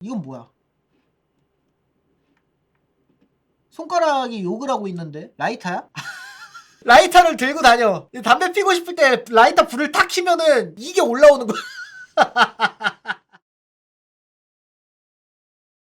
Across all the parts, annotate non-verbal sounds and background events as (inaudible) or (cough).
이건 뭐야? 손가락이 욕을 하고 있는데 라이터야? (laughs) 라이터를 들고 다녀. 담배 피고 싶을 때 라이터 불을 탁 켜면은 이게 올라오는 거야. (laughs)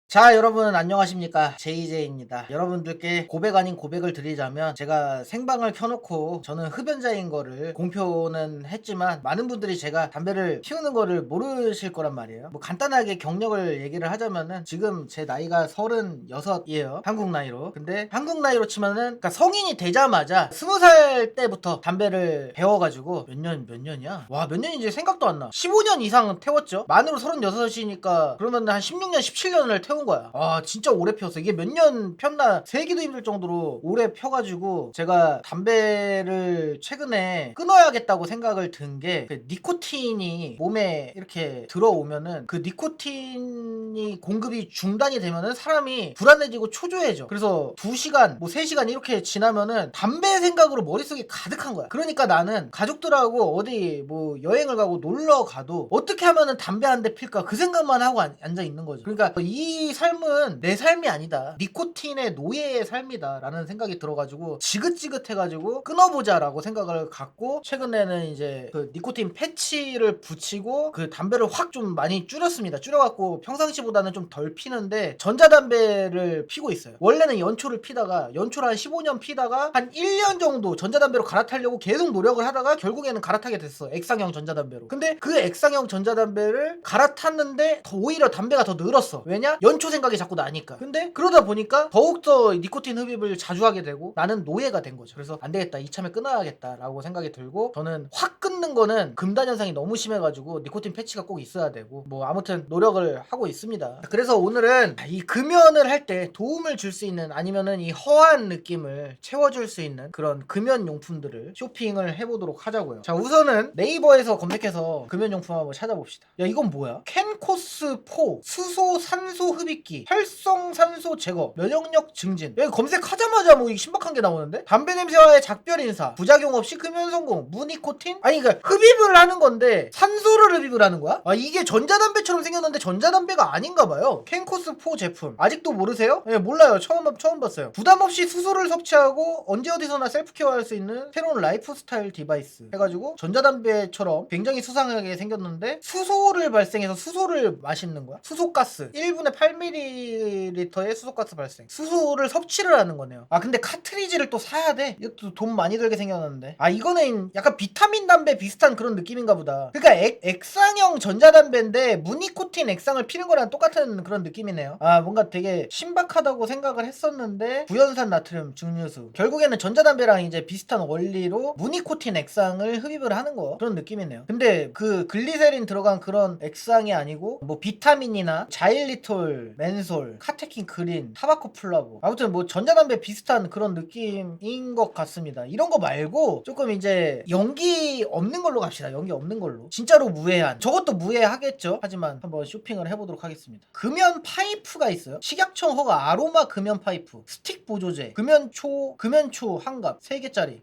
자 여러분 안녕하십니까? 제이제이입니다. 여러분들께 고백 아닌 고백을 드리자면 제가 생방을 켜놓고 저는 흡연자인 거를 공표는 했지만 많은 분들이 제가 담배를 피우는 거를 모르실 거란 말이에요. 뭐 간단하게 경력을 얘기를 하자면은 지금 제 나이가 36이에요. 한국 나이로. 근데 한국 나이로 치면은 그러니까 성인이 되자마자 20살 때부터 담배를 배워가지고 몇 년 몇 년이야? 와 몇 년인지 생각도 안나. 15년 이상 태웠죠? 만으로 36이니까 그러면 한 16년 17년을 태운 거야. 아 진짜 오래 피웠어 이게 몇 년 폈나 세기도 힘들 정도로 오래 펴가지고 제가 담배를 최근에 끊어야겠다고 생각을 든 게 그 니코틴이 몸에 이렇게 들어오면은 그 니코틴이 공급이 중단이 되면은 사람이 불안해지고 초조해져. 그래서 2시간 뭐 3시간 이렇게 지나면은 담배 생각으로 머릿속이 가득한 거야. 그러니까 나는 가족들하고 어디 뭐 여행을 가고 놀러 가도 어떻게 하면은 담배 한 대 필까 그 생각만 하고 앉- 앉아 있는 거지 그러니까 이 삶은 내 삶이 아니다. 니코틴의 노예의 삶이다 라는 생각이 들어가지고 지긋지긋해가지고 끊어보자라고 생각을 갖고 최근에는 이제 그 니코틴 패치를 붙이고 그 담배를 확 좀 많이 줄였습니다. 줄여갖고 평상시보다는 좀 덜 피는데 전자담배를 피고 있어요. 원래는 연초를 피다가 연초를 한 15년 피다가 한 1년 정도 전자담배로 갈아타려고 계속 노력을 하다가 결국에는 갈아타게 됐어. 액상형 전자담배로. 근데 그 액상형 전자담배를 갈아탔는데 더 오히려 담배가 더 늘었어. 왜냐? 연초 생각이 자꾸 나니까. 근데 그러다 보니까 더욱더 니코틴 흡입을 자주 하게 되고 나는 노예가 된 거죠. 그래서 안 되겠다. 이참에 끊어야겠다라고 생각이 들고 저는 확 끊는 거는 금단 현상이 너무 심해가지고 니코틴 패치가 꼭 있어야 되고 뭐 아무튼 노력을 하고 있습니다. 그래서 오늘은 이 금연을 할 때 도움을 줄 수 있는 아니면은 이 허한 느낌을 채워줄 수 있는 그런 금연 용품들을 쇼핑을 해보도록 하자고요. 자 우선은 네이버에서 검색해서 금연 용품 한번 찾아봅시다. 야 이건 뭐야? 캔코스 4 수소 산소 흡입 기 활성 산소 제거 면역력 증진. 여기 검색하자마자 뭐 이게 신박한 게 나오는데? 담배 냄새와의 작별 인사. 부작용 없이 금연 성공. 무니코틴? 아니 그러니까 흡입을 하는 건데 산소를 흡입을 하는 거야? 아 이게 전자담배처럼 생겼는데 전자담배가 아닌가 봐요. 캔코스 4 제품. 아직도 모르세요? 예 몰라요. 처음 처음 봤어요. 부담 없이 수소를 섭취하고 언제 어디서나 셀프 케어할 수 있는 새로운 라이프 스타일 디바이스. 해 가지고 전자담배처럼 굉장히 수상하게 생겼는데 수소를 발생해서 수소를 마시는 거야? 수소가스. 1분에 8ml의 수소가스 발생. 수소를 섭취를 하는 거네요. 아 근데 카트리지를 또 사야 돼? 이것도 돈 많이 들게 생겼는데. 아 이거는 약간 비타민 담배 비슷한 그런 느낌인가 보다. 그러니까 액, 액상형 전자담배인데 무니코틴 액상을 피는 거랑 똑같은 그런 느낌이네요. 아 뭔가 되게 신박하다고 생각을 했었는데 구연산 나트륨 증류수. 결국에는 전자담배랑 이제 비슷한 원리로 무니코틴 액상을 흡입을 하는 거. 그런 느낌이네요. 근데 그 글리세린 들어간 그런 액상이 아니고 뭐 비타민이나 자일리톨 맨솔 카테킨 그린 타바코 플라보 아무튼 뭐 전자담배 비슷한 그런 느낌인 것 같습니다. 이런 거 말고 조금 이제 연기 없는 걸로 갑시다. 연기 없는 걸로. 진짜로 무해한. 저것도 무해하겠죠? 하지만 한번 쇼핑을 해보도록 하겠습니다. 금연 파이프가 있어요. 식약청 허가 아로마 금연 파이프 스틱 보조제 금연초 금연초 한갑 3개짜리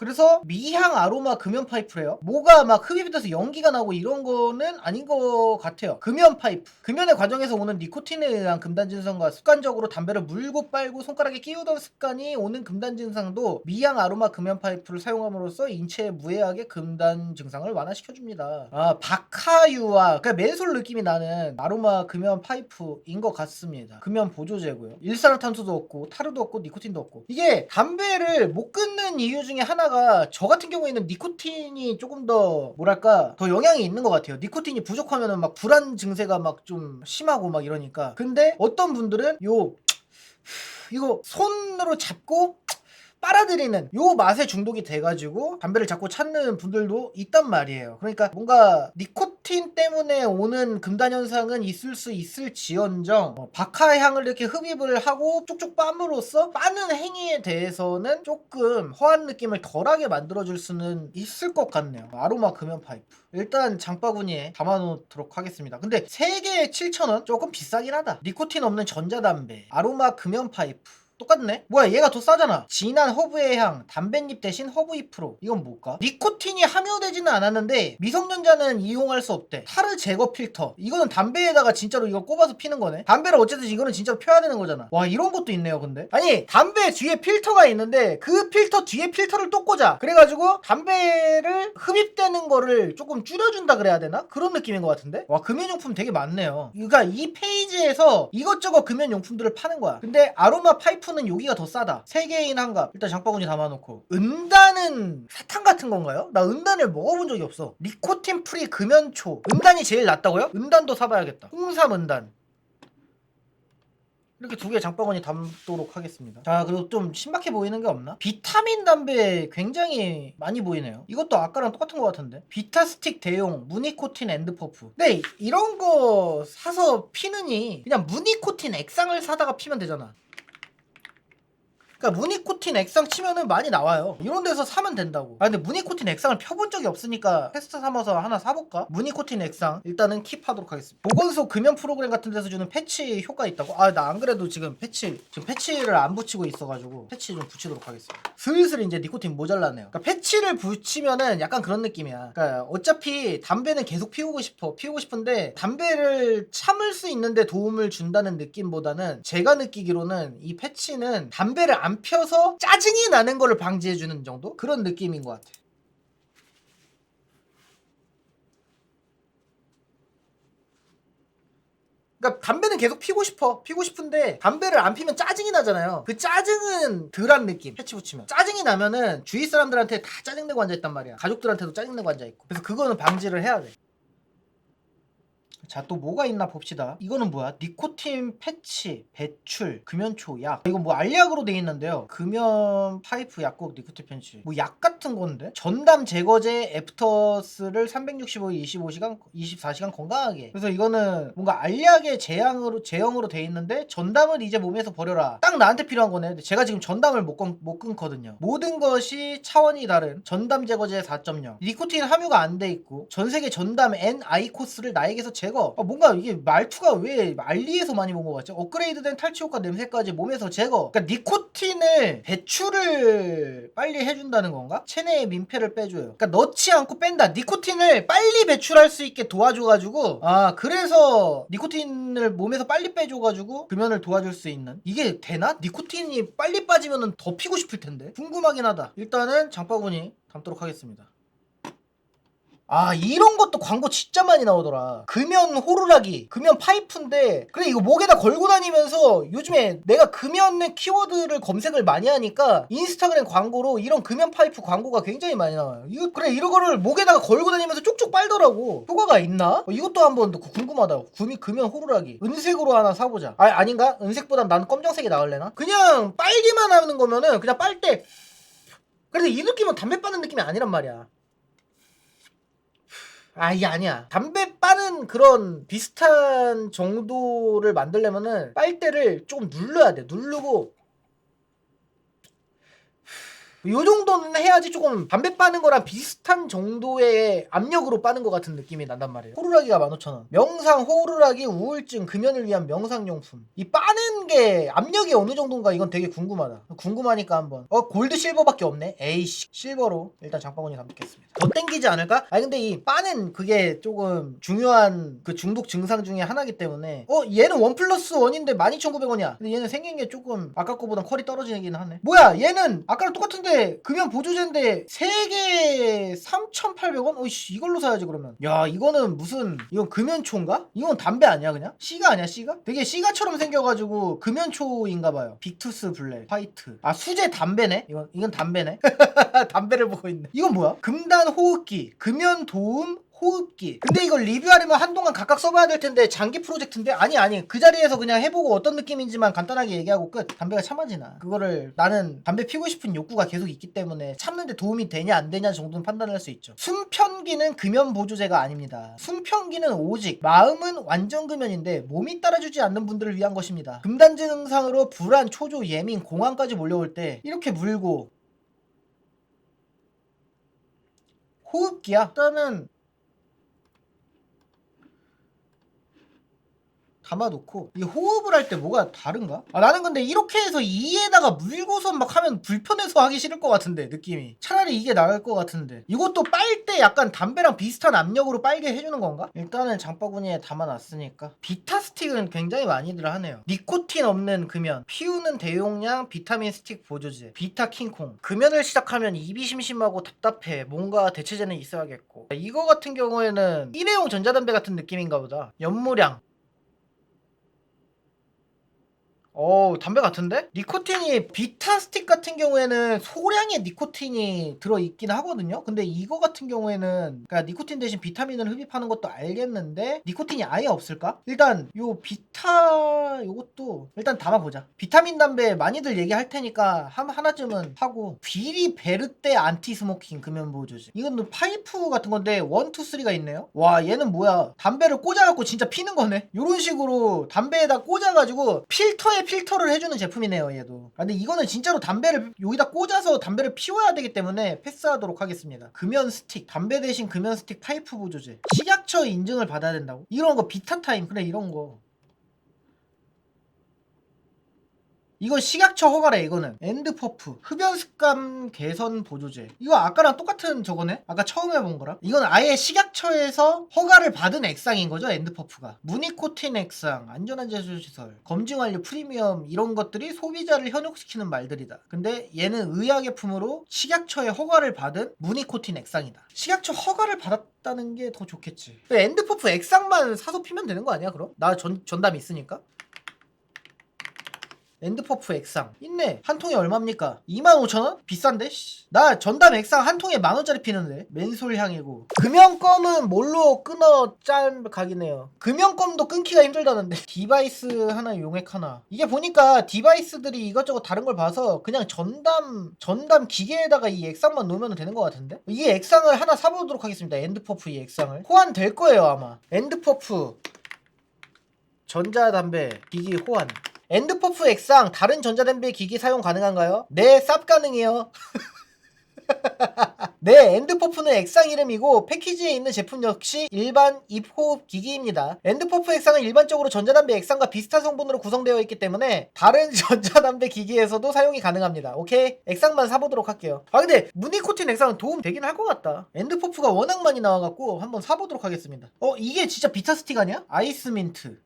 그래서 미향 아로마 금연 파이프래요. 뭐가 막 흡입이 돼서 연기가 나고 이런 거는 아닌 것 같아요. 금연 파이프. 금연의 과정에서 오는 니코틴에 의한 금단 증상과 습관적으로 담배를 물고 빨고 손가락에 끼우던 습관이 오는 금단 증상도 미향 아로마 금연 파이프를 사용함으로써 인체에 무해하게 금단 증상을 완화시켜줍니다. 아 바카유와 그러니까 맨솔 느낌이 나는 아로마 금연 파이프인 것 같습니다. 금연 보조제고요. 일산화탄소도 없고 타르도 없고 니코틴도 없고 이게 담배를 못 끊는 이유 중에 하나가 저 같은 경우에는 니코틴이 조금 더 뭐랄까 더 영향이 있는 것 같아요. 니코틴이 부족하면은 막 불안 증세가 막 좀 심하고 막 이러니까 근데 어떤 분들은 요 이거 손으로 잡고 빨아들이는 요 맛에 중독이 돼가지고 담배를 자꾸 찾는 분들도 있단 말이에요. 그러니까 뭔가 니코틴 때문에 오는 금단 현상은 있을 수 있을지언정 어, 바카 향을 이렇게 흡입을 하고 쭉쭉 빻으로써 빠는 행위에 대해서는 조금 허한 느낌을 덜하게 만들어줄 수는 있을 것 같네요. 아로마 금연 파이프. 일단 장바구니에 담아놓도록 하겠습니다. 근데 3개에 7,000원? 조금 비싸긴 하다. 니코틴 없는 전자담배, 아로마 금연 파이프. 똑같네? 뭐야 얘가 더 싸잖아. 진한 허브의 향 담뱃잎 대신 허브 잎으로. 이건 뭘까? 니코틴이 함유되지는 않았는데 미성년자는 이용할 수 없대. 타르 제거 필터. 이거는 담배에다가 진짜로 이걸 꼽아서 피는 거네? 담배를 어쨌든 이거는 진짜로 펴야 되는 거잖아. 와 이런 것도 있네요 근데. 아니 담배 뒤에 필터가 있는데 그 필터 뒤에 필터를 또 꽂아. 그래가지고 담배를 흡입되는 거를 조금 줄여준다 그래야 되나? 그런 느낌인 것 같은데? 와 금연용품 되게 많네요. 그러니까 이 페이지에서 이것저것 금연용품들을 파는 거야. 근데 아로마 파이프 는 여기가 더 싸다 3개인 한갑 일단 장바구니 담아놓고 은단은 사탕 같은 건가요? 나 은단을 먹어본 적이 없어 니코틴 프리 금연초 은단이 제일 낫다고요? 은단도 사봐야겠다 홍삼 은단 이렇게 두 개 장바구니 담도록 하겠습니다. 자, 그리고 좀 신박해 보이는 게 없나? 비타민 담배 굉장히 많이 보이네요. 이것도 아까랑 똑같은 것 같은데. 비타스틱 대용 무니코틴 엔드퍼프. 근데 이런 거 사서 피느니 그냥 무니코틴 액상을 사다가 피면 되잖아. 그러니까 무니코틴 액상 치면은 많이 나와요. 이런 데서 사면 된다고. 아 근데 무니코틴 액상을 펴본 적이 없으니까 테스트 삼아서 하나 사볼까? 무니코틴 액상 일단은 킵하도록 하겠습니다. 보건소 금연 프로그램 같은 데서 주는 패치 효과 있다고? 아 나 안 그래도 지금 패치 지금 패치를 안 붙이고 있어가지고 패치 좀 붙이도록 하겠습니다. 슬슬 이제 니코틴 모자라네요. 그러니까 패치를 붙이면은 약간 그런 느낌이야. 그러니까 어차피 담배는 계속 피우고 싶어 피우고 싶은데 담배를 참을 수 있는데 도움을 준다는 느낌보다는 제가 느끼기로는 이 패치는 담배를 안 펴서 짜증이 나는 거를 방지해주는 정도? 그런 느낌인 것 같아. 그러니까 담배는 계속 피고 싶어. 피고 싶은데 담배를 안 피면 짜증이 나잖아요. 그 짜증은 덜한 느낌. 패치 붙이면. 짜증이 나면은 주위 사람들한테 다 짜증내고 앉아있단 말이야. 가족들한테도 짜증내고 앉아있고. 그래서 그거는 방지를 해야 돼 자, 또 뭐가 있나 봅시다. 이거는 뭐야? 니코틴 패치, 배출, 금연초, 약. 이거 뭐 알약으로 돼 있는데요. 금연 파이프 약국 니코틴 패치. 뭐 약 같은 건데? 전담 제거제 애프터스를 365일 25시간, 24시간 건강하게. 그래서 이거는 뭔가 알약의 제형으로, 제형으로 돼 있는데 전담을 이제 몸에서 버려라. 딱 나한테 필요한 거네. 근데 제가 지금 전담을 못, 끊, 못 끊거든요. 모든 것이 차원이 다른 전담 제거제 4.0. 니코틴 함유가 안 돼 있고 전 세계 전담 N 아이코스를 나에게서 제거. 아, 뭔가 이게 말투가 왜 알리에서 많이 본 것 같지? 업그레이드된 탈취 효과 냄새까지 몸에서 제거. 그러니까 니코틴을 배출을 빨리 해준다는 건가? 체내의 민폐를 빼줘요. 그러니까 넣지 않고 뺀다. 니코틴을 빨리 배출할 수 있게 도와줘가지고 아 그래서 니코틴을 몸에서 빨리 빼줘가지고 금연을 도와줄 수 있는 이게 되나? 니코틴이 빨리 빠지면은 더 피고 싶을 텐데 궁금하긴 하다. 일단은 장바구니 담도록 하겠습니다. 아 이런 것도 광고 진짜 많이 나오더라. 금연 호루라기. 금연 파이프인데 그래 이거 목에다 걸고 다니면서 요즘에 내가 금연의 키워드를 검색을 많이 하니까 인스타그램 광고로 이런 금연 파이프 광고가 굉장히 많이 나와요. 이거 그래 이런 거를 목에다가 걸고 다니면서 쭉쭉 빨더라고. 효과가 있나? 어, 이것도 한번 궁금하다 구미 금연 호루라기. 은색으로 하나 사보자. 아 아닌가? 은색보단 난 검정색이 나을래나? 그냥 빨기만 하는 거면은 그냥 빨대. 그래서 이 느낌은 담배 빠는 느낌이 아니란 말이야 아 이게 아니야. 담배 빠는 그런 비슷한 정도를 만들려면은 빨대를 조금 눌러야 돼. 누르고 요 정도는 해야지 조금 담배 빠는 거랑 비슷한 정도의 압력으로 빠는 것 같은 느낌이 난단 말이에요. 호루라기가 15,000원. 명상, 호루라기, 우울증, 금연을 위한 명상용품. 이 빠는 게 압력이 어느 정도인가 이건 되게 궁금하다. 궁금하니까 한번. 어, 골드 실버밖에 없네? 에이씨. 실버로 일단 장바구니 담겠습니다. 더 땡기지 않을까? 아니 근데 이 빠는 그게 조금 중요한 그 중독 증상 중에 하나기 때문에 어, 얘는 원 플러스 원인데 12,900원이야. 근데 얘는 생긴 게 조금 아까 거보단 퀄이 떨어지긴 하네. 뭐야, 얘는 아까랑 똑같은데 금연 보조제인데 3개 3,800원? 어이씨 이걸로 사야지 그러면 야 이거는 무슨 이건 금연초인가? 이건 담배 아니야 그냥? 씨가 아니야 씨가? 되게 씨가처럼 생겨가지고 금연초인가봐요 빅투스 블랙 화이트 아 수제 담배네? 이건 이건 담배네 (laughs) 담배를 보고 있네 이건 뭐야? 금단 호흡기 금연 도움 호흡기. 근데 이걸 리뷰하려면 한동안 각각 써봐야 될 텐데 장기 프로젝트인데 아니 아니 그 자리에서 그냥 해보고 어떤 느낌인지만 간단하게 얘기하고 끝. 담배가 참아지나. 그거를 나는 담배 피고 싶은 욕구가 계속 있기 때문에 참는데 도움이 되냐 안 되냐 정도는 판단할 수 있죠. 숨편기는 금연 보조제가 아닙니다. 숨편기는 오직 마음은 완전 금연인데 몸이 따라주지 않는 분들을 위한 것입니다. 금단 증상으로 불안, 초조, 예민, 공황까지 몰려올 때 이렇게 물고 호흡기야. 일단은 감아놓고 이 호흡을 할 때 뭐가 다른가? 아 나는 근데 이렇게 해서 이에다가 물고선 막 하면 불편해서 하기 싫을 것 같은데 느낌이. 차라리 이게 나을 것 같은데. 이것도 빨 때 약간 담배랑 비슷한 압력으로 빨게 해주는 건가? 일단은 장바구니에 담아놨으니까. 비타 스틱은 굉장히 많이들 하네요. 니코틴 없는 금연 피우는 대용량 비타민 스틱 보조제 비타 킹콩. 금연을 시작하면 입이 심심하고 답답해. 뭔가 대체제는 있어야겠고. 이거 같은 경우에는 일회용 전자담배 같은 느낌인가 보다. 연무량 어 담배 같은데? 니코틴이 비타 스틱 같은 경우에는 소량의 니코틴이 들어있긴 하거든요. 근데 이거 같은 경우에는 그러니까 니코틴 대신 비타민을 흡입하는 것도 알겠는데 니코틴이 아예 없을까? 일단 요 비타 요것도 일단 담아보자. 비타민 담배 많이들 얘기할 테니까 한, 하나쯤은 하고. 귀리 베르테 안티 스모킹 금연 보조제 이건 파이프 같은 건데 1, 2, 3가 있네요. 와 얘는 뭐야? 담배를 꽂아갖고 진짜 피는 거네? 요런 식으로 담배에다 꽂아가지고 필터에 필터를 해주는 제품이네요 얘도. 아, 근데 이거는 진짜로 담배를 여기다 꽂아서 담배를 피워야 되기 때문에 패스하도록 하겠습니다. 금연 스틱 담배 대신 금연 스틱 파이프 보조제. 식약처 인증을 받아야 된다고? 이런 거 비타타임 그래 이런 거 이거 식약처 허가래 이거는. 엔드 퍼프 흡연 습관 개선 보조제. 이거 아까랑 똑같은 저거네? 아까 처음 해본 거랑? 이건 아예 식약처에서 허가를 받은 액상인 거죠 엔드 퍼프가. 무니코틴 액상 안전한 제조시설 검증 완료 프리미엄 이런 것들이 소비자를 현혹시키는 말들이다. 근데 얘는 의약예품으로 식약처의 허가를 받은 무니코틴 액상이다. 식약처 허가를 받았다는 게 더 좋겠지. 엔드 퍼프 액상만 사서 피면 되는 거 아니야 그럼? 나 전, 전담 있으니까 엔드퍼프 액상. 있네. 한 통에 얼마입니까? 25,000원? 비싼데? 씨. 나 전담 액상 한 통에 만원짜리 피는데. 맨솔 향이고. 금연껌은 뭘로 끊어 짠 각이네요. 금연껌도 끊기가 힘들다는데. (laughs) 디바이스 하나 용액 하나. 이게 보니까 디바이스들이 이것저것 다른 걸 봐서 그냥 전담 전담 기계에다가 이 액상만 놓으면 되는 것 같은데? 이 액상을 하나 사보도록 하겠습니다. 엔드퍼프 이 액상을. 호환 될 거예요 아마. 엔드퍼프. 전자담배 기기 호환 엔드퍼프 액상 다른 전자담배 기기 사용 가능한가요? 네, 쌉 가능해요. (laughs) 네, 엔드퍼프는 액상 이름이고 패키지에 있는 제품 역시 일반 입호흡 기기입니다. 엔드퍼프 액상은 일반적으로 전자담배 액상과 비슷한 성분으로 구성되어 있기 때문에 다른 (laughs) 전자담배 기기에서도 사용이 가능합니다. 오케이? 액상만 사보도록 할게요. 아 근데 무니코틴 액상은 도움 되긴 할 것 같다. 엔드퍼프가 워낙 많이 나와갖고 한번 사보도록 하겠습니다. 어 이게 진짜 비타 스틱 아니야? 아이스민트.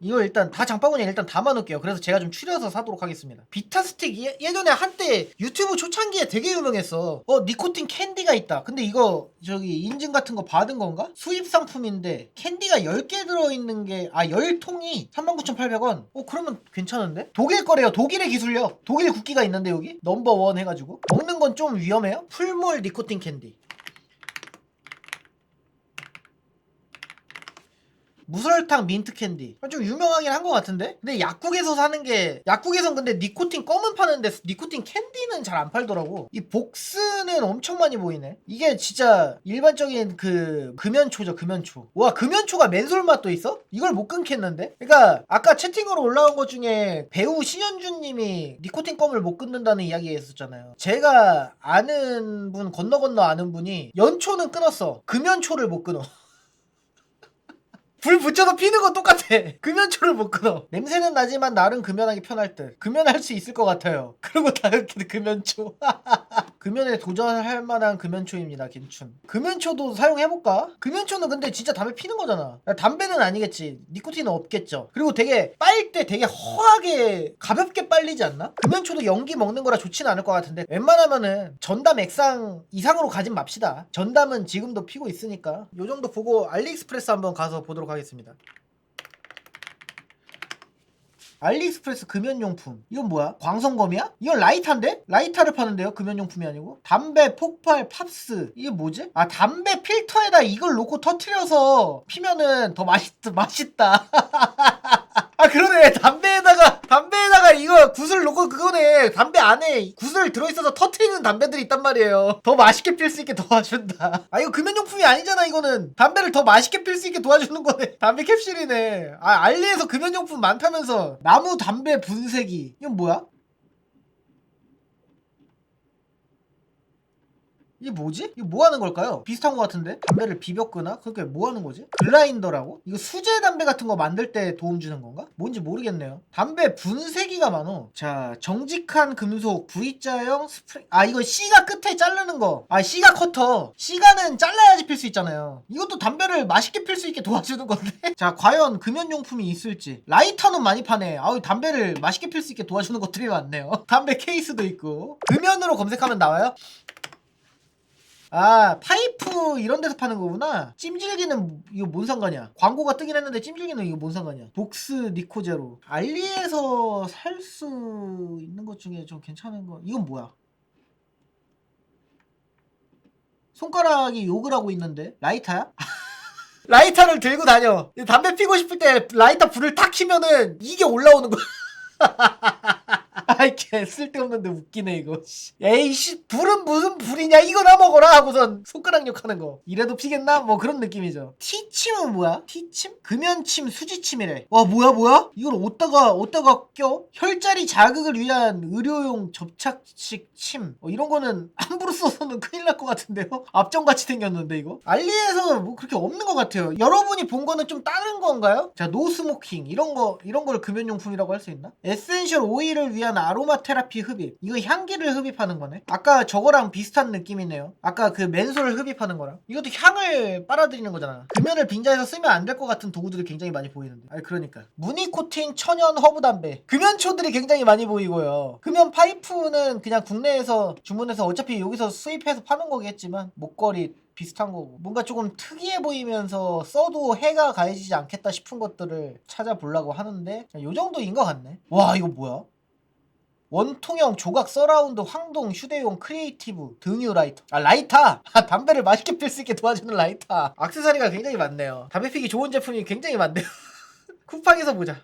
이거 일단 다 장바구니에 일단 담아놓을게요. 그래서 제가 좀 추려서 사도록 하겠습니다. 비타스틱 예, 예전에 한때 유튜브 초창기에 되게 유명했어. 어 니코틴 캔디가 있다. 근데 이거 저기 인증 같은 거 받은 건가? 수입 상품인데 캔디가 10개 들어있는 게 아 10통이 39,800원. 어 그러면 괜찮은데? 독일 거래요. 독일의 기술력. 독일 국기가 있는데 여기 넘버원 해가지고 먹는 건 좀 위험해요. 풀몰 니코틴 캔디. 무설탕 민트 캔디. 좀 유명하긴 한 것 같은데? 근데 약국에서 사는 게 약국에선 근데 니코틴 껌은 파는데 니코틴 캔디는 잘 안 팔더라고. 이 복스는 엄청 많이 보이네. 이게 진짜 일반적인 그 금연초죠 금연초. 와 금연초가 맨솔 맛도 있어? 이걸 못 끊겠는데? 그러니까 아까 채팅으로 올라온 것 중에 배우 신현준 님이 니코틴 껌을 못 끊는다는 이야기 했었잖아요. 제가 아는 분 건너 건너 아는 분이 연초는 끊었어. 금연초를 못 끊어 (laughs) 불 붙여서 피는 건 똑같아. (laughs) 금연초를 못 끊어. 냄새는 나지만 나름 금연하기 편할 듯. 금연할 수 있을 것 같아요. 그리고 다 이렇게 금연초. (laughs) 금연에 도전할 만한 금연초입니다, 괜춘. 금연초도 사용해볼까? 금연초는 근데 진짜 담배 피는 거잖아. 담배는 아니겠지. 니코틴은 없겠죠. 그리고 되게 빨 때 되게 허하게 가볍게 빨리지 않나? 금연초도 연기 먹는 거라 좋지는 않을 것 같은데 웬만하면은 전담 액상 이상으로 가진 맙시다. 전담은 지금도 피고 있으니까 요 정도 보고 알리익스프레스 한번 가서 보도록 하겠습니다. 알리익스프레스 금연용품 이건 뭐야? 광선검이야? 이건 라이터인데? 라이터를 파는데요? 금연용품이 아니고 담배 폭발 팝스 이게 뭐지? 아 담배 필터에다 이걸 놓고 터트려서 피면은 더 맛있, 맛있다 (laughs) 아 그러네 담배에다가 담배에다가 이거 구슬 놓고 그거네. 담배 안에 구슬 들어있어서 터트리는 담배들이 있단 말이에요. 더 맛있게 필 수 있게 도와준다. (laughs) 아 이거 금연용품이 아니잖아 이거는. 담배를 더 맛있게 필 수 있게 도와주는 거네. (laughs) 담배 캡슐이네. 아 알리에서 금연용품 많다면서. 나무 담배 분쇄기. 이건 뭐야? 이게 뭐지? 이거 뭐 하는 걸까요? 비슷한 것 같은데? 담배를 비볐거나? 그렇게 뭐 하는 거지? 글라인더라고? 이거 수제 담배 같은 거 만들 때 도움 주는 건가? 뭔지 모르겠네요. 담배 분쇄기가 많어. 자, 정직한 금속 V자형 스프링. 아, 이거 C가 끝에 자르는 거. 아, C가 커터. C가는 잘라야지 필 수 있잖아요. 이것도 담배를 맛있게 필 수 있게 도와주는 건데? (laughs) 자, 과연 금연용품이 있을지. 라이터는 많이 파네. 아우, 담배를 맛있게 필 수 있게 도와주는 것들이 많네요. (laughs) 담배 케이스도 있고. 금연으로 검색하면 나와요? 아 파이프 이런 데서 파는 거구나. 찜질기는 이거 뭔 상관이야? 광고가 뜨긴 했는데 찜질기는 이거 뭔 상관이야? 독스 니코제로. 알리에서 살 수 있는 것 중에 좀 괜찮은 거 이건 뭐야? 손가락이 욕을 하고 있는데? 라이터야? (laughs) 라이터를 들고 다녀. 담배 피고 싶을 때 라이터 불을 탁 켜면은 이게 올라오는 거야 (laughs) (laughs) 아이 개 쓸데없는데 웃기네 이거 씨. 에이씨 불은 무슨 불이냐 이거나 먹어라 하고선 손가락 욕하는 거 이래도 피겠나? 뭐 그런 느낌이죠 티침은 뭐야? 티침? 금연침 수지침이래 와 뭐야 뭐야? 이걸 어디다가 어디다가 껴? 혈자리 자극을 위한 의료용 접착식 침 어, 이런 거는 함부로 써서는 큰일 날 것 같은데요? 앞정같이 생겼는데 이거? 알리에서 뭐 그렇게 없는 것 같아요 여러분이 본 거는 좀 다른 건가요? 자 노스모킹 이런 거 이런 걸 금연용품이라고 할 수 있나? 에센셜 오일을 위한 아로마 테라피 흡입. 이거 향기를 흡입하는 거네. 아까 저거랑 비슷한 느낌이네요. 아까 그 맨솔 흡입하는 거랑. 이것도 향을 빨아들이는 거잖아. 금연을 빙자해서 쓰면 안 될 것 같은 도구들이 굉장히 많이 보이는데. 아니 그러니까. 무니코틴 천연 허브 담배. 금연초들이 굉장히 많이 보이고요. 금연 파이프는 그냥 국내에서 주문해서 어차피 여기서 수입해서 파는 거겠지만 목걸이 비슷한 거고. 뭔가 조금 특이해 보이면서 써도 해가 가해지지 않겠다 싶은 것들을 찾아보려고 하는데 요 정도인 것 같네. 와 이거 뭐야 원통형 조각 서라운드 황동 휴대용 크리에이티브 등유 라이터. 아 라이터! 아, 담배를 맛있게 필 수 있게 도와주는 라이터. 악세사리가 굉장히 많네요. 담배 피기 좋은 제품이 굉장히 많네요. (laughs) 쿠팡에서 보자.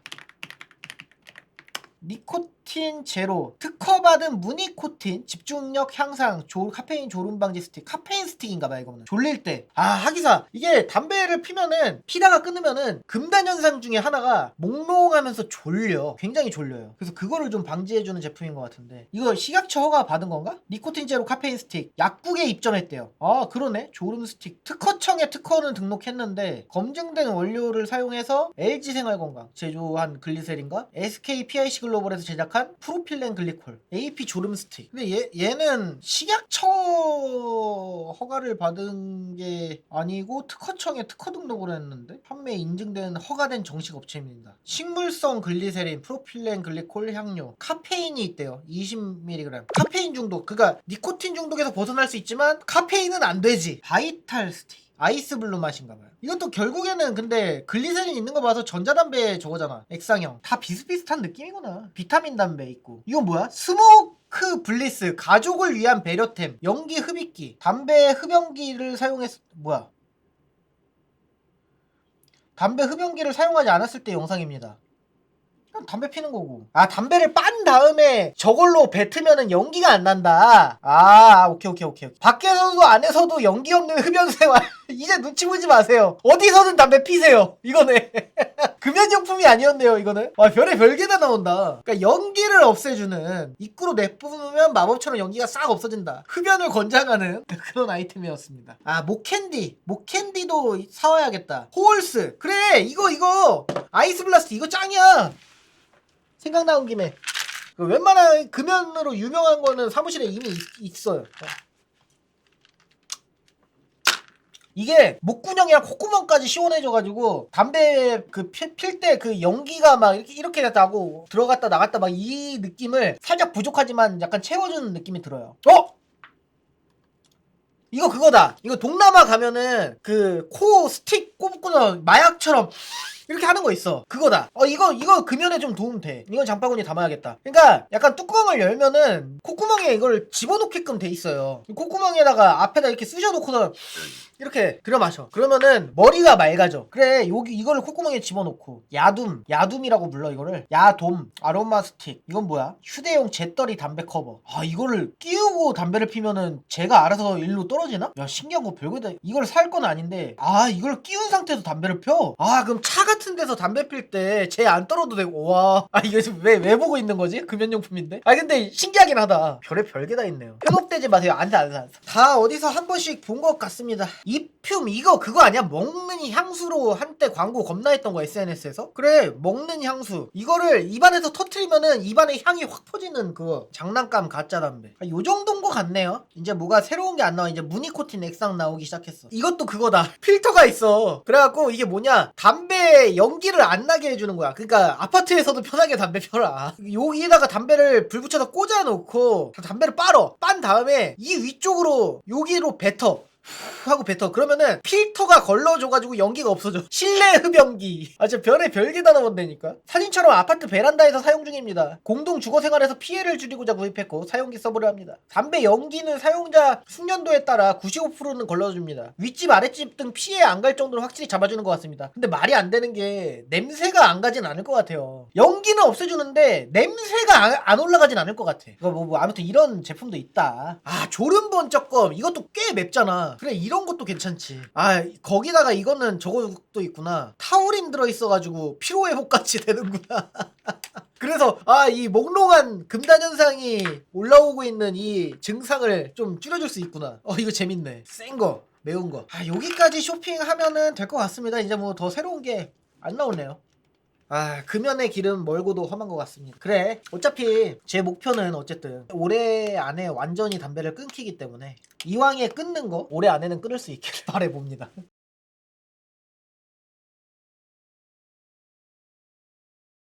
니코 틴 제로 특허받은 무니코틴 집중력 향상 조, 카페인 졸음 방지 스틱 카페인 스틱인가봐 이거는. 졸릴 때. 아 하기사. 이게 담배를 피면은 피다가 끊으면은 금단 현상 중에 하나가 몽롱하면서 졸려. 굉장히 졸려요. 그래서 그거를 좀 방지해주는 제품인 것 같은데. 이거 식약처 허가 받은 건가? 니코틴 제로 카페인 스틱. 약국에 입점했대요. 아 그러네. 졸음 스틱. 특허청에 특허는 등록했는데 검증된 원료를 사용해서 LG생활건강 제조한 글리세린과 SK PIC 글로벌에서 제작한 프로필렌 글리콜 AP 졸음 스틱. 근데 얘, 얘는 식약처 허가를 받은 게 아니고 특허청에 특허 등록을 했는데 판매 인증된 허가된 정식 업체입니다. 식물성 글리세린 프로필렌 글리콜 향료 카페인이 있대요. 20mg 카페인 중독. 그니까 니코틴 중독에서 벗어날 수 있지만 카페인은 안 되지. 바이탈 스틱 아이스 블루 맛인가 봐요. 이것도 결국에는 근데 글리세린 있는 거 봐서 전자담배 저거잖아. 액상형. 다 비슷비슷한 느낌이구나. 비타민 담배 있고. 이건 뭐야? 스모크 블리스. 가족을 위한 배려템. 연기 흡입기. 담배 흡연기를 사용해서, 뭐야? 담배 흡연기를 사용하지 않았을 때 영상입니다. 담배 피는 거고. 아, 담배를 빤 다음에 저걸로 뱉으면은 연기가 안 난다. 아, 오케이, 오케이, 오케이. 밖에서도 안에서도 연기 없는 흡연 생활. (laughs) 이제 눈치 보지 마세요. 어디서든 담배 피세요. 이거네. (laughs) 금연용품이 아니었네요, 이거는. 아, 별의 별게 다 나온다. 그러니까 연기를 없애주는 입구로 내뿜으면 마법처럼 연기가 싹 없어진다. 흡연을 권장하는 (laughs) 그런 아이템이었습니다. 아, 목캔디. 목캔디도 사와야겠다. 호울스. 그래, 이거, 이거. 아이스 블라스트. 이거 짱이야. 생각 나온 김에 그 웬만한 금연으로 유명한 거는 사무실에 이미 있, 어요 이게 목구멍이랑 콧구멍까지 시원해져가지고 담배 그 필 때 그 연기가 막 이렇게 이렇게 나고 들어갔다 나갔다 막 이 느낌을 살짝 부족하지만 약간 채워주는 느낌이 들어요. 어? 이거 그거다. 이거 동남아 가면은 그 코 스틱 꼽고는 마약처럼 이렇게 하는 거 있어. 그거다. 어, 이거, 이거 금연에 좀 도움 돼. 이건 장바구니에 담아야겠다. 그러니까 약간 뚜껑을 열면은 콧구멍에 이걸 집어넣게끔 돼 있어요. 콧구멍에다가 앞에다 이렇게 쑤셔놓고서 이렇게 들여 마셔. 그러면은 머리가 맑아져. 그래, 여기 이거를 콧구멍에 집어넣고 야둠, 야둠이라고 불러 이거를. 야돔, 아로마 스틱. 이건 뭐야? 휴대용 잿더리 담배 커버. 아, 이거를 끼우고 담배를 피면은 제가 알아서 일로 떨어지나? 야, 신기한 거 별거다. 이걸 살 건 아닌데 아, 이걸 끼운 상태에서 담배를 펴. 아, 그럼 차가 같은 데서 담배 필 때 쟤 안 떨어도 되고 와. 아 이거 왜왜 보고 있는 거지? 금연용품인데. 아 근데 신기하긴 하다. 별의 별게 다 있네요. 현혹되지 마세요. 안돼 안돼 안돼. 다 어디서 한 번씩 본 것 같습니다. 이듐 이거 그거 아니야? 먹는 향수로 한때 광고 겁나 했던 거 SNS에서? 그래 먹는 향수. 이거를 입안에서 터트리면은 입안에 향이 확 퍼지는 그거 장난감 가짜 담배. 아, 요 정도인 것 같네요. 이제 뭐가 새로운 게 안 나와. 이제 무니코틴 액상 나오기 시작했어. 이것도 그거다. (laughs) 필터가 있어. 그래갖고 이게 뭐냐? 담배 연기를 안 나게 해주는 거야. 그러니까 아파트에서도 편하게 담배 펴라. 여기에다가 담배를 불 붙여서 꽂아놓고 담배를 빨어. 빤 다음에 이 위쪽으로 여기로 뱉어. 후 하고 뱉어. 그러면은 필터가 걸러줘가지고 연기가 없어져. (laughs) 실내 흡연기. 아 진짜 별의 별게 다 나온다니까. 사진처럼 아파트 베란다에서 사용 중입니다. 공동 주거 생활에서 피해를 줄이고자 구입했고 사용기 서브를 합니다. 담배 연기는 사용자 숙련도에 따라 95%는 걸러줍니다. 윗집 아랫집 등 피해 안 갈 정도로 확실히 잡아주는 것 같습니다. 근데 말이 안 되는 게 냄새가 안 가진 않을 것 같아요. 연기는 없애주는데 냄새가 안, 안 올라가진 않을 것 같아. 이거 뭐, 뭐 아무튼 이런 제품도 있다. 아 졸음번쩍검. 이것도 꽤 맵잖아 그래 이런 것도 괜찮지. 아 거기다가 이거는 저것도 있구나. 타우린 들어 있어가지고 피로 회복같이 (laughs) 되는구나. (laughs) 그래서 아 이 몽롱한 금단 현상이 올라오고 있는 이 증상을 좀 줄여줄 수 있구나. 어 이거 재밌네. 센 거 매운 거. 아 여기까지 쇼핑하면은 될 것 같습니다. 이제 뭐 더 새로운 게 안 나오네요 아, 금연의 길은 멀고도 험한 것 같습니다. 그래, 어차피 제 목표는 어쨌든 올해 안에 완전히 담배를 끊기기 때문에 이왕에 끊는 거 올해 안에는 끊을 수 있기를 (laughs) 바래봅니다.